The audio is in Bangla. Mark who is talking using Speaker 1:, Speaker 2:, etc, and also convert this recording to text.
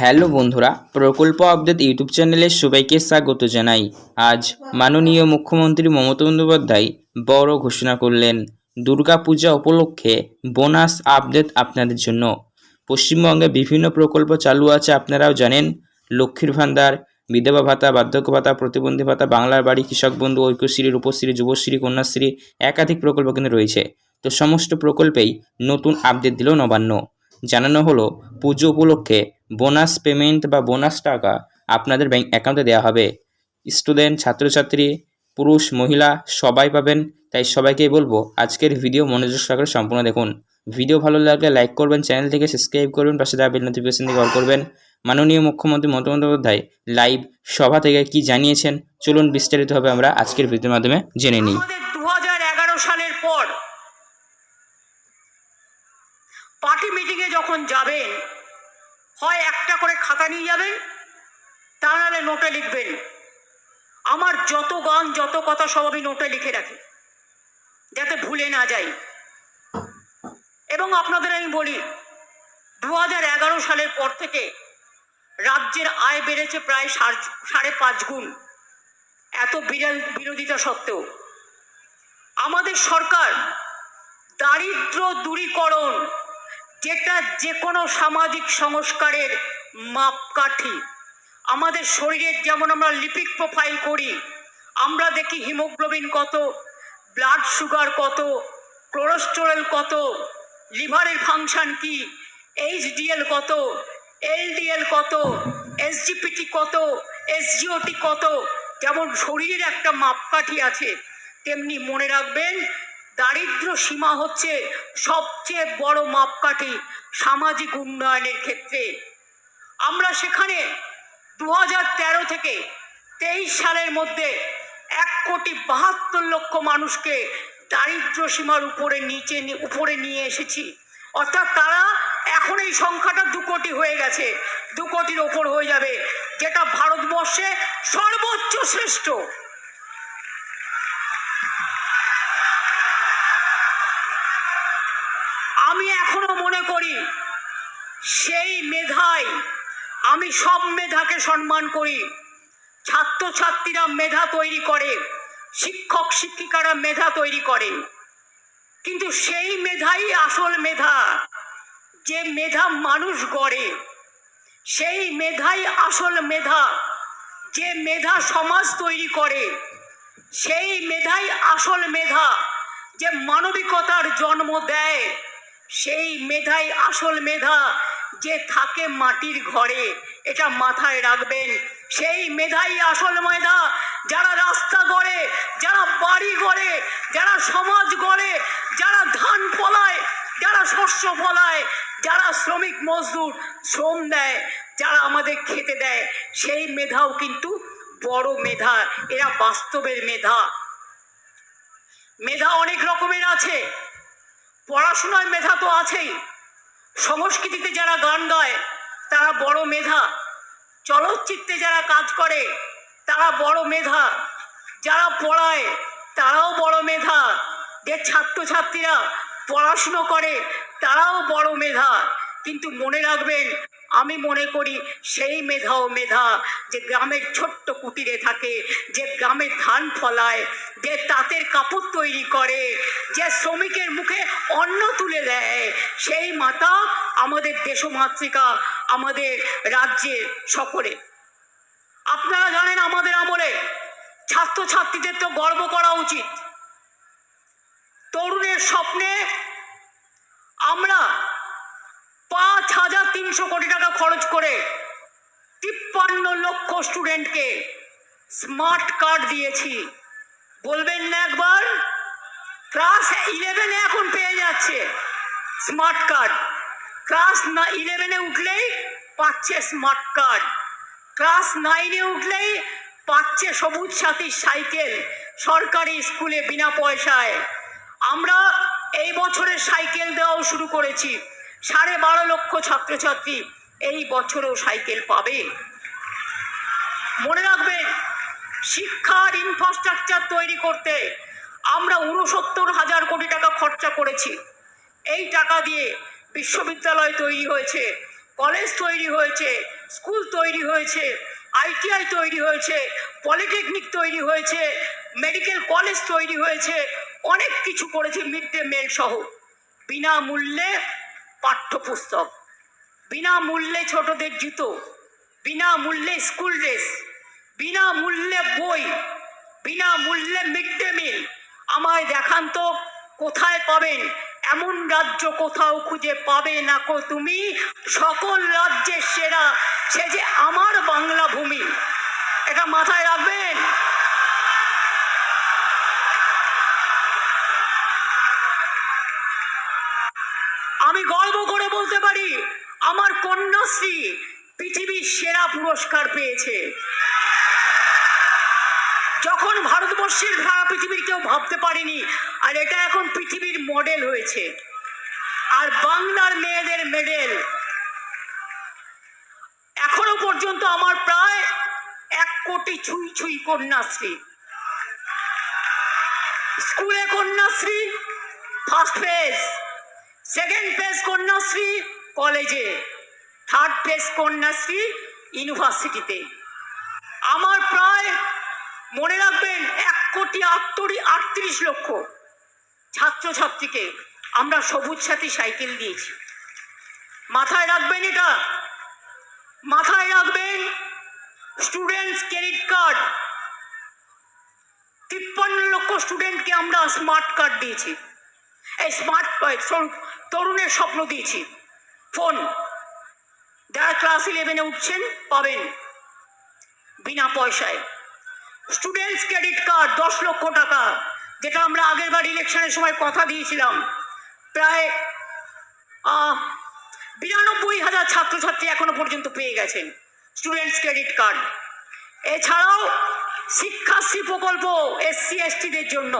Speaker 1: হ্যালো বন্ধুরা, প্রকল্প আপডেট ইউটিউব চ্যানেলে সবাইকে স্বাগত জানাই। আজ মাননীয় মুখ্যমন্ত্রী মমতা বন্দ্যোপাধ্যায় বড় ঘোষণা করলেন, দুর্গাপূজা উপলক্ষে বোনাস আপডেট আপনাদের জন্য। পশ্চিমবঙ্গে বিভিন্ন প্রকল্প চালু আছে, আপনারাও জানেন। লক্ষ্মীর ভান্ডার বিধবা ভাতা, বার্ধক্য ভাতা, প্রতিবন্ধী ভাতা, বাংলার বাড়ি, কৃষক বন্ধু, ঐক্যশ্রী, রূপশ্রী, যুবশ্রী, কন্যাশ্রী একাধিক প্রকল্প কিন্তু রয়েছে। তো সমস্ত প্রকল্পেই নতুন আপডেট দিল নবান্ন। জানানো হলো, পুজো উপলক্ষে বোনাস পেমেন্ট বা বোনাস টাকা আপনাদের ব্যাংক অ্যাকাউন্টে দেওয়া হবে। স্টুডেন্ট, ছাত্রছাত্রী, পুরুষ, মহিলা, সবাই পাবেন। তাই সবাইকেই বলব, আজকের ভিডিও মনোযোগ সহকারে সম্পূর্ণ দেখুন। ভিডিও ভালো লাগলে লাইক করবেন, চ্যানেল থেকে সাবস্ক্রাইব করবেন পাশে দেওয়া বেল নোটিফিকেশন থেকে অল করবেন। মাননীয় মুখ্যমন্ত্রী মমতা বন্দ্যোপাধ্যায় লাইভ সভা থেকে কি জানিয়েছেন? চলুন বিস্তারিতভাবে আমরা আজকের ভিডিওর মাধ্যমে জেনে নিই।
Speaker 2: দু সালের পর পার্টি মিটিংয়ে যখন যাবেন হয় একটা করে খাতা নিয়ে যাবেন, তা নাহলে নোটে লিখবেন। আমার যত গান, যত কথা সব আমি নোটে লিখে রাখি, যাতে ভুলে না যাই। এবং আপনাদের আমি বলি দু সালের পর থেকে রাজ্যের আয় বেড়েছে প্রায় সাড়ে পাঁচ গুণ, এত বিরা- বিরোধিতা সত্ত্বেও। আমাদের সরকার দারিদ্র দূরীকরণ যেটা যে কোনো সামাজিক সংস্কারের মাপকাঠি। আমাদের শরীরের যেমন আমরা লিপিড প্রোফাইল করি, আমরা দেখি হিমোগ্লোবিন কত ব্লাড সুগার কত কোলেস্টেরল কত, লিভারের ফাংশন কি এইচডিএল কত এলডিএল কত এসজিপিটি কত এসজিওটি কত, যেমন শরীরের একটা মাপকাঠি আছে, তেমনি মনে রাখবেন দারিদ্র সীমা হচ্ছে সবচেয়ে বড় মাপকাঠি সামাজিক উন্নয়নের ক্ষেত্রে। আমরা সেখানে দু থেকে তেইশ সালের মধ্যে এক কোটি বাহাত্তর লক্ষ মানুষকে দারিদ্র সীমার উপরে নিচে উপরে নিয়ে এসেছি। অর্থাৎ তারা এখন এই সংখ্যাটা দু কোটি হয়ে গেছে। দু কোটির ওপর হয়ে যাবে, যেটা ভারতবর্ষে সর্বোচ্চ শ্রেষ্ঠ। সেই মেধায় আমি সব মেধাকে সম্মান করি। ছাত্রছাত্রীরা মেধা তৈরি করে, শিক্ষক শিক্ষিকারা মেধা তৈরি করেন কিন্তু সেই মেধাই আসল মেধা। যে মেধা মানুষ গড়ে, সেই মেধাই আসল মেধা। যে মেধা সমাজ তৈরি করে, সেই মেধাই আসল মেধা। যে মানবিকতার জন্ম দেয়, সেই মেধাই আসল মেধা। যে থাকে মাটির ঘরে, এটা মাথায় রাখবেন। সেই মেধাই আসল মেধা, যারা রাস্তা গড়ে, যারা বাড়ি গড়ে, যারা সমাজ গড়ে, যারা ধান ফলায়, যারা শস্য ফলায়, যারা শ্রমিক মজদুর শ্রম দেয়, যারা আমাদের খেতে দেয়, সেই মেধাও কিন্তু বড় মেধা, এরা বাস্তবের মেধা। মেধা অনেক রকমের আছে, পড়াশোনায় মেধা তো আছেই। সংস্কৃতিতে যারা গান গায় তারা বড় মেধা। চলচ্চিত্রে যারা কাজ করে, তারা বড় মেধা। যারা পড়ায়, তারাও বড় মেধা। যে ছাত্রছাত্রীরা পড়াশুনো করে, তারাও বড় মেধা। কিন্তু মনে রাখবেন আমি মনে করি সেই মেধাও মেধা যে গ্রামের ছোট্ট কুটিরে থাকে, যে গ্রামে ধান ফলায়, যে তাঁতের কাপড় তৈরি করে, যে শ্রমিকের মুখে অন্ন তুলে দেয়, সেই মাতা আমাদের দেশমাতৃকা আমাদের রাজ্যের সকলে। আপনারা জানেন আমাদের আমলে ছাত্রছাত্রীদের তো গর্ব করা উচিত। তরুণের স্বপ্নে আমরা পাঁচ হাজার তিনশো কোটি টাকা খরচ করে তিপ্পান্ন লক্ষ স্টুডেন্টকে স্মার্ট কার্ড দিয়েছি। বলবেন না একবার? ক্লাস ইলেভেনে এখন পেয়ে যাচ্ছে স্মার্ট কার্ড। ক্লাস না ইলেভেনে উঠলেই পাচ্ছে স্মার্ট কার্ড। ক্লাস নাইনে উঠলেই পাচ্ছে সবুজ সাথী সাইকেল সরকারি স্কুলে বিনা পয়সায়। আমরা এই বছরের সাইকেল দেওয়াও শুরু করেছি। সাড়ে বারো লক্ষ ছাত্রছাত্রী এই বছরও সাইকেল পাবে। মনে রাখবেন, শিক্ষার ইনফ্রাস্ট্রাকচার তৈরি করতে আমরা উনসত্তর হাজার কোটি টাকা খরচা করেছি। এই টাকা দিয়ে বিশ্ববিদ্যালয় তৈরি হয়েছে, কলেজ তৈরি হয়েছে, স্কুল তৈরি হয়েছে আইটিআই তৈরি হয়েছে, পলিটেকনিক তৈরি হয়েছে, মেডিকেল কলেজ তৈরি হয়েছে, অনেক কিছু করেছে মিড ডে মিল সহ। বিনামূল্যে পাঠ্যপুস্তক। বিনামূল্যে ছোটদের জুতো, বিনামূল্যে স্কুল ড্রেস বিনামূল্যে বই, বিনামূল্যে মিড ডে মিল আমায় দেখান তো, কোথায় পাবেন? এমন রাজ্য কোথাও খুঁজে পাবে না কো তুমি? সকল রাজ্যের সেরা, সে যে আমার বাংলা ভূমি। এটা মাথায় রাখবেন? পেয়েছে যখন ভারতবর্ষের সারা পৃথিবীর কেউ ভাবতে পারেনি, আর এটা এখন পৃথিবীর মডেল হয়েছে। আর বাংলার মেয়েদের মেডেল এখনও পর্যন্ত আমার প্রায় এক কোটি ছুঁই ছুঁই কন্যাশ্রী। স্কুলে Kanyashree first page second page Kanyashree কলেজে থার্ড পেজ কন্যাশ্রী ইউনিভার্সিটিতে আমার প্রায় মনে রাখবেন, এক কোটি আটত্রি আটত্রিশ লক্ষ ছাত্রছাত্রীকে আমরা সবুজ সাথী সাইকেল দিয়েছি। মাথায় রাখবেন এটা। মাথায় রাখবেন স্টুডেন্টস ক্রেডিট কার্ড তিপ্পান্ন লক্ষ স্টুডেন্টকে আমরা স্মার্ট কার্ড দিয়েছি। এই স্মার্ট তরুণের স্বপ্ন দিয়েছি। ফোন। যারা ক্লাস ইলেভেনে উঠছেন, পাবেন বিনা পয়সায়। স্টুডেন্টস ক্রেডিট কার্ড দশ লক্ষ টাকা, যেটা আমরা আগের বার ইলেকশনের সময় কথা দিয়েছিলাম। প্রায় বিরানব্বই হাজার ছাত্রছাত্রী এখনও পর্যন্ত পেয়ে গেছেন স্টুডেন্টস ক্রেডিট কার্ড এছাড়াও শিক্ষাশ্রী প্রকল্প এসসি, এসটিদের জন্য।